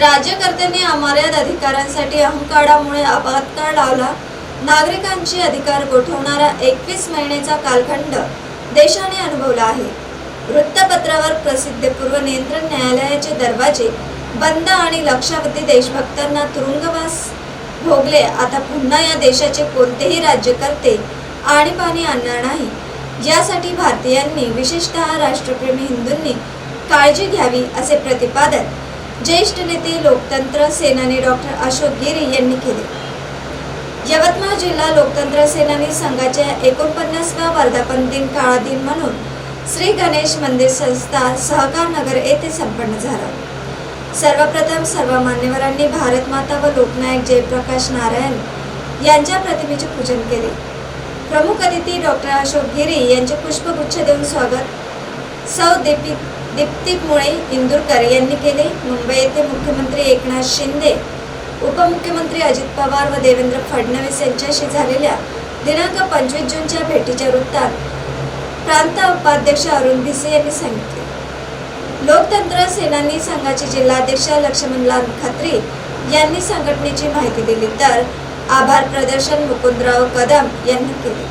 राज्यकर्त्यांनी अमर्याद अधिकारांसाठी अहंकारामुळे आपत्काळ लावला. नागरिकांचे अधिकार गोठवणारा एकवीस महिन्याचा कालखंड देशाने अनुभवला आहे. वृत्तपत्रावर प्रसिद्धीपूर्व नियंत्रण न्यायालयाचे दरवाजे बंद आणि लक्षावधी देशभक्तांना तुरुंगवास भोगले. आता पुन्हा या देशाचे कोणतेही राज्यकर्ते आणीबाणी आणणार नाही. यासाठी भारतीयांनी विशेषतः राष्ट्रप्रेमी हिंदूंनी काळजी घ्यावी असे प्रतिपादन ज्येष्ठ नेते लोकतंत्र सेनानी डॉक्टर अशोक गिरी यांनी केले. यवतमाळ जिल्हा लोकतंत्र सेनानी संघाच्या एकोणपन्नासव्या वर्धापन दिन काळा दिन म्हणून श्री गणेश मंदिर संस्था सहकार नगर येथे संपन्न झाला. सर्वप्रथम सर्व मान्यवरांनी भारत माता व लोकनायक जयप्रकाश नारायण यांच्या प्रतिमेचे पूजन केले. प्रमुख अतिथी डॉक्टर अशोक गिरी यांचे पुष्पगुच्छ देऊन स्वागत सौ दीपी दीप्ती मुळे इंदुरकर यांनी केले. मुंबई येथे मुख्यमंत्री एकनाथ शिंदे उपमुख्यमंत्री अजित पवार व देवेंद्र फडणवीस यांच्याशी झालेल्या दिनांक पंचवीस जूनच्या भेटीच्या वृत्तात प्रांत उपाध्यक्ष अरुण भिसे यांनी सांगितले. लोकतंत्र सेनानी संघाचे जिल्हाध्यक्ष लक्ष्मणलाल खत्री यांनी संघटनेची माहिती दिली तर आभार प्रदर्शन मुकुंदराव कदम यांनी केले.